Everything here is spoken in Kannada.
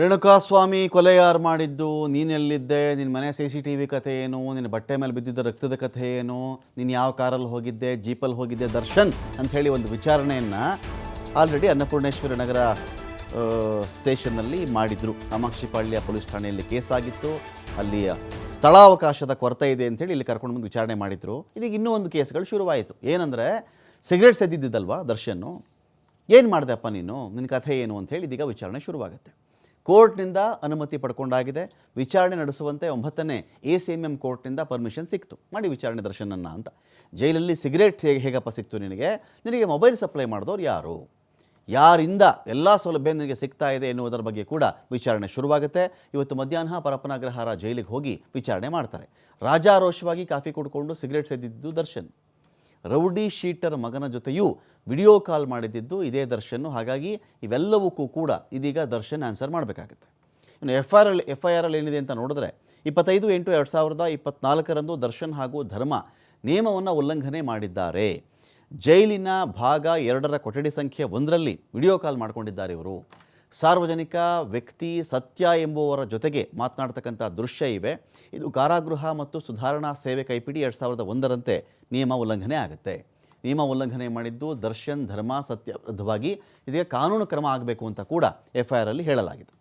ರೇಣುಕಾಸ್ವಾಮಿ ಕೊಲೆ ಯಾರು ಮಾಡಿದ್ದು, ನೀನೆಲ್ಲಿದ್ದೆ? ನಿನ್ನ ಮನೆ ಸಿ ಸಿ ಟಿ ವಿ ಕಥೆ ಏನು? ನಿನ್ನ ಬಟ್ಟೆ ಮೇಲೆ ಬಿದ್ದಿದ್ದ ರಕ್ತದ ಕಥೆ ಏನು? ನೀನು ಯಾವ ಕಾರಲ್ಲಿ ಹೋಗಿದ್ದೆ? ಜೀಪಲ್ಲಿ ಹೋಗಿದ್ದೆ ದರ್ಶನ್ ಅಂಥೇಳಿ ಒಂದು ವಿಚಾರಣೆಯನ್ನು ಆಲ್ರೆಡಿ ಅನ್ನಪೂರ್ಣೇಶ್ವರಿ ನಗರ ಸ್ಟೇಷನ್ನಲ್ಲಿ ಮಾಡಿದರು. ಕಾಮಾಕ್ಷಿಪಾಳ್ಯ ಪೊಲೀಸ್ ಠಾಣೆಯಲ್ಲಿ ಕೇಸ್ ಆಗಿತ್ತು. ಅಲ್ಲಿ ಸ್ಥಳಾವಕಾಶದ ಕೊರತೆ ಇದೆ ಅಂತೇಳಿ ಇಲ್ಲಿ ಕರ್ಕೊಂಡು ಬಂದು ವಿಚಾರಣೆ ಮಾಡಿದರು. ಇದೀಗ ಇನ್ನೂ ಒಂದು ಕೇಸ್ಗಳು ಶುರುವಾಯಿತು. ಏನಂದರೆ, ಸಿಗರೇಟ್ ಸೆದ್ದಿದ್ದಲ್ವಾ ದರ್ಶನ್ನು? ಏನು ಮಾಡಿದೆಪ್ಪ ನೀನು? ನಿನ್ನ ಕಥೆ ಏನು ಅಂಥೇಳಿ ಇದೀಗ ವಿಚಾರಣೆ ಶುರುವಾಗುತ್ತೆ. ಕೋರ್ಟ್ನಿಂದ ಅನುಮತಿ ಪಡ್ಕೊಂಡಾಗಿದೆ. ವಿಚಾರಣೆ ನಡೆಸುವಂತೆ ಒಂಬತ್ತನೇ ಎ ಸಿ ಎಂ ಎಂ ಕೋರ್ಟ್ನಿಂದ ಪರ್ಮಿಷನ್ ಸಿಕ್ತು. ಮಾಡಿ ವಿಚಾರಣೆ ದರ್ಶನನ್ನ ಅಂತ. ಜೈಲಲ್ಲಿ ಸಿಗರೇಟ್ ಹೇಗೆ ಹೇಗಪ್ಪ ಸಿಕ್ತು ನಿನಗೆ? ನಿನಗೆ ಮೊಬೈಲ್ ಸಪ್ಲೈ ಮಾಡಿದವ್ರು ಯಾರು? ಯಾರಿಂದ ಎಲ್ಲ ಸೌಲಭ್ಯ ನಿನಗೆ ಸಿಗ್ತಾ ಇದೆ ಎನ್ನುವುದರ ಬಗ್ಗೆ ಕೂಡ ವಿಚಾರಣೆ ಶುರುವಾಗುತ್ತೆ. ಇವತ್ತು ಮಧ್ಯಾಹ್ನ ಪರಪನಾಗ್ರಹಾರ ಜೈಲಿಗೆ ಹೋಗಿ ವಿಚಾರಣೆ ಮಾಡ್ತಾರೆ. ರಾಜಾರೋಷವಾಗಿ ಕಾಫಿ ಕುಡ್ಕೊಂಡು ಸಿಗರೇಟ್ ಸೇದಿದ್ದು ದರ್ಶನ್. ರೌಡಿ ಶೀಟರ್ ಮಗನ ಜೊತೆಯೂ ವಿಡಿಯೋ ಕಾಲ್ ಮಾಡಿದ್ದು ಇದೇ ದರ್ಶನ್. ಹಾಗಾಗಿ ಇವೆಲ್ಲವಕ್ಕೂ ಕೂಡ ಇದೀಗ ದರ್ಶನ್ ಆನ್ಸರ್ ಮಾಡಬೇಕಾಗುತ್ತೆ. ಇನ್ನು F R L F I R L ಏನಿದೆ ಅಂತ ನೋಡಿದ್ರೆ ಇಪ್ಪತ್ತೈದು ಎಂಟು ಎರಡು ಸಾವಿರದ ಇಪ್ಪತ್ನಾಲ್ಕರಂದು ದರ್ಶನ್ ಹಾಗೂ ಧರ್ಮ ನಿಯಮವನ್ನು ಉಲ್ಲಂಘನೆ ಮಾಡಿದ್ದಾರೆ. ಜೈಲಿನ ಭಾಗ ಎರಡರ ಕೊಠಡಿ ಸಂಖ್ಯೆ ಒಂದರಲ್ಲಿ ವಿಡಿಯೋ ಕಾಲ್ ಮಾಡಿಕೊಂಡಿದ್ದಾರೆ ಇವರು. ಸಾರ್ವಜನಿಕ ವ್ಯಕ್ತಿ ಸತ್ಯ ಎಂಬುವರ ಜೊತೆಗೆ ಮಾತನಾಡ್ತಕ್ಕಂಥ ದೃಶ್ಯ ಇವೆ. ಇದು ಕಾರಾಗೃಹ ಮತ್ತು ಸುಧಾರಣಾ ಸೇವೆ ಕೈಪಿಡಿ ಎರಡು ಸಾವಿರದ ಒಂದರಂತೆ ನಿಯಮ ಉಲ್ಲಂಘನೆ ಆಗುತ್ತೆ. ನಿಯಮ ಉಲ್ಲಂಘನೆ ಮಾಡಿದ್ದು ದರ್ಶನ್, ಧರ್ಮ ಸತ್ಯ ವಿರುದ್ಧವಾಗಿ ಇದಕ್ಕೆ ಕಾನೂನು ಕ್ರಮ ಆಗಬೇಕು ಅಂತ ಕೂಡ ಎಫ್ ಐ ಆರಲ್ಲಿ ಹೇಳಲಾಗಿದೆ.